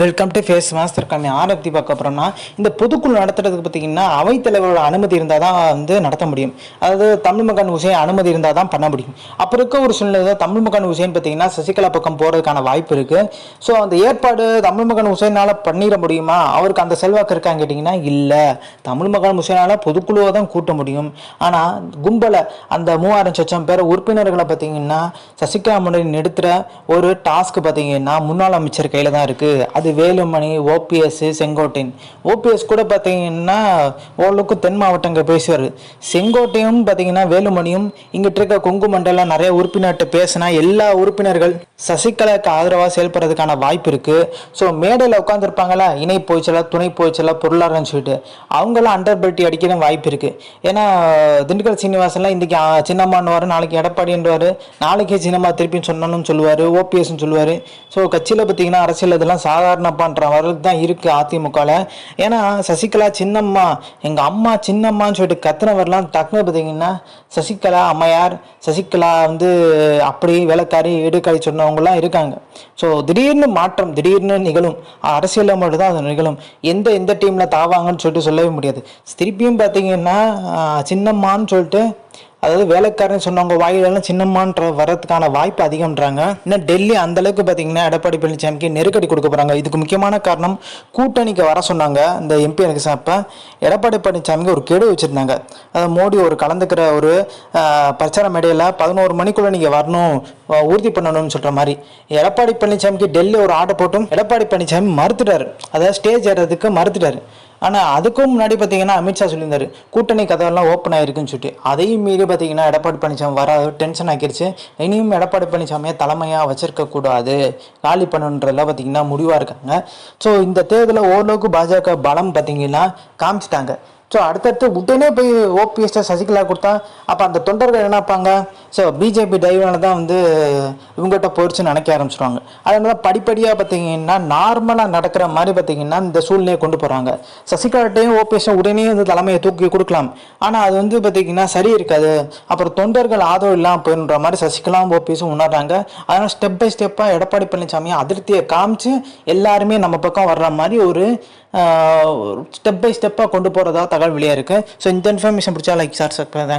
Welcome to face master கம்மி ஆரத்தி பார்க்க போகிறோம்னா இந்த பொதுக்குழு நடத்துறதுக்கு பார்த்தீங்கன்னா அவைத்தலைவரோட அனுமதி இருந்தால் தான் வந்து நடத்த முடியும். அதாவது தமிழ் மகன் ஹுசேன் அனுமதி இருந்தால் தான் பண்ண முடியும். அப்போ இருக்க ஒரு சூழ்நிலை தமிழ் மகன் ஹுசேன் பார்த்தீங்கன்னா சசிகலா பக்கம் போகிறதுக்கான வாய்ப்பு இருக்குது ஸோ அந்த ஏற்பாடு தமிழ் மகன் ஹுசேனால் பண்ணிட முடியுமா? அவருக்கு அந்த செல்வாக்கு இருக்கான்னு கேட்டிங்கன்னா இல்லை. தமிழ் மகன் ஹுசேனால் பொதுக்குழுவை தான் கூட்ட முடியும். ஆனால் கும்பலை அந்த மூவாயிரம் லட்சம் பேர் உறுப்பினர்களை பார்த்தீங்கன்னா சசிகலா முன்னாடி நிறுத்துற ஒரு டாஸ்க் பார்த்தீங்கன்னா முன்னாள் அமைச்சர் கையில் தான் இருக்குது அது வேலுமணி ஓபிஎஸ் செங்கோட்டையன். ஓபிஎஸ் கூட பார்த்தீங்கன்னா ஓரளவுக்கு தென் மாவட்டங்கள் பேசுவார். செங்கோட்டையும் பார்த்தீங்கன்னா வேலுமணியும் இங்கிட்ட இருக்க கொங்கு மண்டலம் நிறைய உறுப்பினர்கிட்ட பேசினா எல்லா உறுப்பினர்கள் சசிகலாவுக்கு ஆதரவாக செயல்படுறதுக்கான வாய்ப்பு இருக்குது ஸோ மேடையில் உட்காந்துருப்பாங்களா இணை போய்ச்சலா துணை போய்ச்சலா பொருளாதாரம் சொல்லிட்டு அவங்களாம் அண்டர் பெல்ட்டி அடிக்கிற வாய்ப்பு இருக்குது ஏன்னா திண்டுக்கல் சீனிவாசன்லாம் இன்றைக்கி சின்னம்மான்னுவார் நாளைக்கு எடப்பாடின்றவார் நாளைக்கே சின்னம்மா திருப்பி சொன்னாலும் சொல்லுவார் ஓபிஎஸ்ன்னு சொல்லுவார். ஸோ கட்சியில் பார்த்தீங்கன்னா அரசியல் இதெல்லாம் சாதாரணப்பான்ற வரது தான் இருக்குது அதிமுகவில் ஏன்னா சசிகலா சின்னம்மா எங்கள் அம்மா சின்னம்மான்னு சொல்லிட்டு கத்துனவர்லாம் டக்குனு பார்த்தீங்கன்னா சசிகலா அம்மையார் சசிகலா வந்து அப்படி வேலைக்காரி எடுக்காரி சொன்னவங்கலாம் இருக்காங்க. ஸோ திடீர்னு மாற்றம் திடீர்னு நிகழும். அரசியலில் மட்டும்தான் அது நிகழும். எந்த எந்த டீமில் தாவாங்கன்னு சொல்லிட்டு சொல்லவே முடியாது. திருப்பியும் பார்த்தீங்கன்னா சின்னம்மான்னு சொல்லிட்டு அதாவது வேலைக்காரன் சொன்னவங்க வாயிலெல்லாம் சின்னம்மான்ற வரதுக்கான வாய்ப்பு அதிகம்ன்றாங்க. இன்னும் டெல்லி அந்த அளவுக்கு பார்த்தீங்கன்னா எடப்பாடி பழனிசாமிக்கு நெருக்கடி கொடுக்க போகிறாங்க இதுக்கு முக்கியமான காரணம் கூட்டணிக்கு வர சொன்னாங்க இந்த எம்பி எனக்கு அப்போ எடப்பாடி பழனிசாமிக்கு ஒரு கெடு வச்சுருந்தாங்க. அதாவது மோடி ஒரு கலந்துக்கிற ஒரு பிரச்சார மேடையில் பதினோரு மணிக்குள்ளே நீங்கள் வரணும் உறுதி பண்ணணும்னு சொல்கிற மாதிரி. எடப்பாடி பழனிசாமிக்கு டெல்லி ஒரு ஆர்டர் போட்டும் எடப்பாடி பழனிசாமி மறுத்துட்டாரு. அதாவது ஸ்டேஜ் ஏறதுக்கு மறுத்துட்டாரு. ஆனால் அதுக்கும் முன்னாடி பார்த்தீங்கன்னா அமித்ஷா சொல்லியிருந்தார் கூட்டணி கதவெல்லாம் ஓப்பன் ஆயிருக்குன்னு சொல்லிட்டு. அதையும் மீறி பார்த்தீங்கன்னா எடப்பாடி பழனிசாமி வர டென்ஷன் ஆக்கிருச்சு. இனியும் எடப்பாடி பழனிசாமியை தலைமையாக வச்சிருக்கக்கூடாது காலி பண்ணுன்றதுல பார்த்தீங்கன்னா முடிவாக இருக்காங்க. ஸோ இந்த தேர்தலில் ஓரளவுக்கு பாஜக பலம் பார்த்தீங்கன்னா காமிச்சிட்டாங்க. ஸோ அடுத்தடுத்து உடனே போய் ஓபிஎஸ்ட சசிகலா கொடுத்தா அப்போ அந்த தொண்டர்கள் என்ன பார்ப்பாங்க ஸோ பிஜேபி டைவனால தான் வந்து இவங்ககிட்ட போயிடுச்சுன்னு நினைக்க ஆரம்பிச்சிருவாங்க. அதனால படிப்படியாக பார்த்தீங்கன்னா நார்மலாக நடக்கிற மாதிரி பார்த்தீங்கன்னா இந்த சூழ்நிலையை கொண்டு போகிறாங்க சசிகலாட்டையும் ஓபிஎஸ் உடனே வந்து தலைமையை தூக்கி கொடுக்கலாம். ஆனால் அது வந்து பார்த்தீங்கன்னா சரி இருக்காது. அப்புறம் தொண்டர்கள் ஆதரவு இல்லாமல் போயின்ற மாதிரி சசிகலாவும் ஓபிஎஸும் உணர்றாங்க. அதனால் ஸ்டெப் பை ஸ்டெப்பாக எடப்பாடி பழனிசாமி அதிருப்தியை காமிச்சு எல்லாருமே நம்ம பக்கம் வர்ற மாதிரி ஒரு ஸ்டெப் பை ஸ்டெப்பாக கொண்டு போகிறதா தகவல் வெளியாக இருக்குது ஸோ இந்த இன்ஃபர்மேஷன் பிடிச்சா லைக் சார் தான்